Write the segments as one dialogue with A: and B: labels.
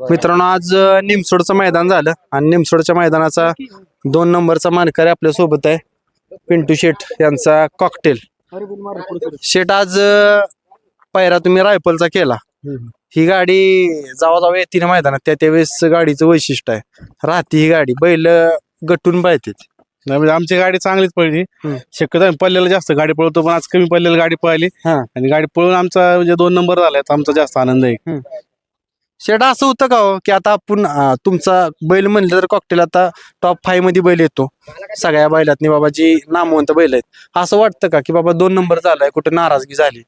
A: मित्रांनो आज अ, निमसोडचं मैदान झालं आणि निमसोडच्या मैदानाचा दोन नंबरचा मानकरी आपल्यासोबत आहे. पिंटू शेठ यांचा कॉकटेल शेठ आज अ, पायरा तुम्ही रायफलचा केला. ही गाडी जावा जावा येते ना मैदानात. त्या त्यावेळेस गाडीचं वैशिष्ट्य आहे. राहते ही गाडी. बैल गटून पाळते
B: नाही म्हणजे आमची गाडी चांगलीच पडली
A: हम्म.
B: शक्यतो आम्ही पल्ल्याला जास्त. गाडी पळवतो पण आज कमी पल्ल्याला गाडी पळाली.
A: हा.
B: आणि गाडी पळून आमचा म्हणजे दोन नंबर झाला आमचा जास्त आनंद आहे.
A: शेडा असं होतं का हो की आता आपण तुमचा बैल म्हणलं तर कॉकटेल आता टॉप फाईव्हमध्ये बैल येतो. सगळ्या बैलातनी बाबा जी नामवंत बैल आहेत असं वाटतं का की बाबा दोन नंबर झालाय कुठे नाराजगी झाली?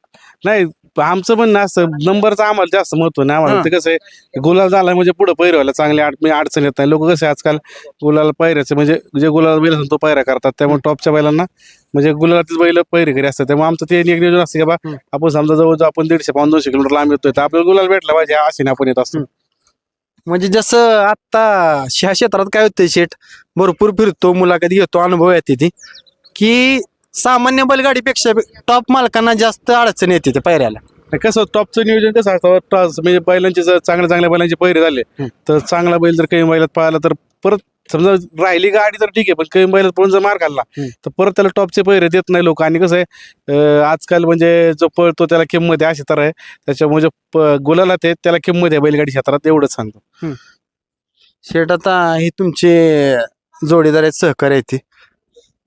B: नाही आमचं पण असं नंबरचं आम्हाला जास्त महत्त्व नाही आम्हाला. ते कसं आहे गुलाल झाला म्हणजे पुढे पैरवायला चांगले म्हणजे अडचण येत नाही. लोक कसे आजकाल गुलाल पैऱ्याचे म्हणजे जे गुलाल बैल असतो तो पैरा करतात त्यामुळे टॉपच्या बैलांना म्हणजे गुलालातील बैल पैरे घरी असतात. त्यामुळे आमचं ते एक नियोजन असतं की बा
A: हम्म.
B: आपण समजा जवळ आपण दीडशे पाऊन दोनशे किलोमीटर लांब येतोय तर आपल्याला गुलाल भेटला पाहिजे असे आपण येत असतो.
A: म्हणजे जसं आता ह्या क्षेत्रात काय होतंय शेठ भरपूर फिरतो मुलाखत घेतो अनुभव येते ती की सामान्य बैलगाडीपेक्षा टॉप मालकांना जास्त अडचण येते ते पायऱ्याला
B: कसं टॉपचं नियोजन कसं असतं टॉस म्हणजे बैलांचे जर चांगल्या चांगल्या बैलांचे पैरे झाले. तर चांगला बैल जर काही बैलात पाहिला तर परत समजा राहिली गाडी तर ठीक आहे पण काही बैलात पळून जर मार खाल्ला
A: हम्म.
B: तर परत त्याला टॉपचे पैरे देत नाही लोक. आणि कसं आहे अं, आजकाल म्हणजे जो पळतो त्याला किंमत आहे अशी तर आहे. त्याच्यामुळे प- गुलाला ते त्याला किंमत आहे बैलगाडी क्षेत्रात एवढंच सांगतो.
A: शेठ आता हे तुमचे जोडीदार आहेत सहकारी आहेत ते.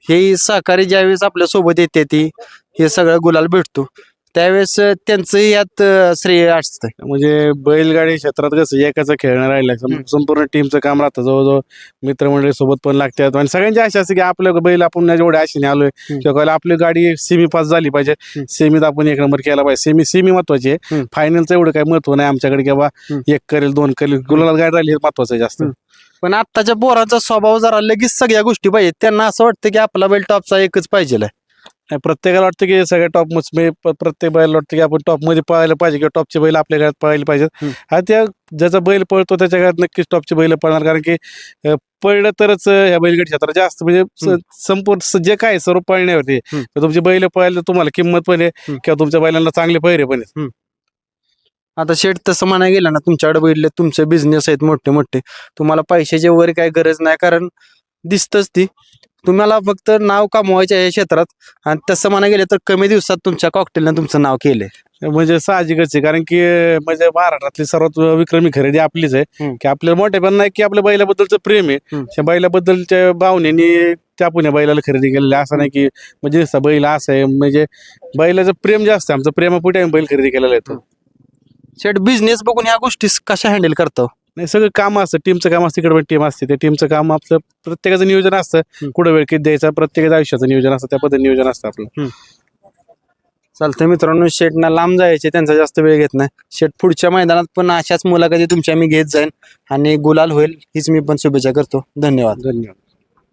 A: हे सहकारी ज्यावेळेस आपल्यासोबत येते ती हे सगळं गुलाल भेटतो. त्यावेळेस त्यांचं यात अं, श्रेय असतं
B: म्हणजे बैलगाडी क्षेत्रात कसं एकाचं खेळणं राहिलं. संपूर्ण टीमचं काम राहतं जवळजवळ मित्रमंडळी सोबत पण लागतात आणि सगळ्यांची आशा असते की आपलं बैल आपण जेवढ्या आशेने आलोय
A: हम्म.
B: किंवा काय आपली गाडी सेमी पास झाली पाहिजे
A: हम्म.
B: सेमीत आपण एक नंबर केला पाहिजे सेमी सेमी महत्वाची आहे
A: हम्म.
B: फायनलचं एवढं काही महत्त्व नाही आमच्याकडे की
A: हम्म.
B: एक करेल दोन करेल गुलाला गाडी राहिली हे महत्वाचं आहे जास्त
A: हम्म. पण आत्ताच्या पोरांचा स्वभाव जरा लगेच सगळ्या गोष्टी पाहिजे त्यांना असं वाटतं की आपला बैल टॉपचा एकच पाहिजे
B: नाही, प्रत्येकाला वाटतं की सगळ्या टॉप म्हणजे प्रत्येक बैल वाटतं की आपण टॉपमध्ये पळायला पाहिजे किंवा टॉपचे बैल आपल्या घरात पळायला पाहिजेत. हा त्या ज्याचा बैल पळतो त्याच्या घरात नक्कीच टॉपचे बैल पळणार. कारण की पळलं तरच या बैलगाडी क्षेत्रात जास्त म्हणजे. संपूर्ण जे काय सर्व पळण्यावरती तुमचे बैल पळायला तुम्हाला किंमत पण आहे. किंवा तुमच्या बैलांना चांगले पैरे पण आहेत.
A: आता शेठ तसं म्हणायला गेलं ना तुमच्याकडे बैठले तुमचे बिझनेस आहेत मोठे मोठे तुम्हाला पैशाची वगैरे काही गरज नाही कारण दिसतच ती. तुम्हाला फक्त नाव कमवायचे आहे या क्षेत्रात आणि तसं म्हणायला गेलं तर कमी दिवसात तुमच्या कॉकटेलनं तुमचं नाव केलंय
B: म्हणजे साहजिकच आहे कारण की म्हणजे महाराष्ट्रातली सर्वात विक्रमी खरेदी आपलीच आहे
A: हम्म.
B: की आपल्याला मोठे पण नाही की आपल्या बैलाबद्दलचं प्रेम आहे
A: हम्म.
B: त्या बैलाबद्दलच्या भावनेने त्या पुण्या बैलाला खरेदी केलेली आहे. असं नाही की म्हणजे नुसता बैल असं आहे म्हणजे बैलाचं प्रेम जास्त आहे आमचं प्रेमापुढे आम्ही बैल खरेदी केलेला आहे तो.
A: शेठ बिझनेस बघून ह्या गोष्टी कशा हँडल करतो
B: नाही सगळं काम असतं. टीमचं काम असतं इकडे पण टीम असते. त्या टीमचं काम आपलं प्रत्येकाचं नियोजन असतं. कुठं वेळ किती द्यायचा प्रत्येकाचं आयुष्याचं नियोजन असतं त्या पद्धतीने नियोजन असतं आपलं.
A: चालतंय मित्रांनो शेठना लांब जायचे त्यांचा जास्त वेळ घेत नाही. शेठ पुढच्या मैदानात पण अशाच मुलाखती तुमच्या मी घेत जाईन आणि गुलाल होईल हीच मी पण शुभेच्छा करतो. धन्यवाद.
B: धन्यवाद.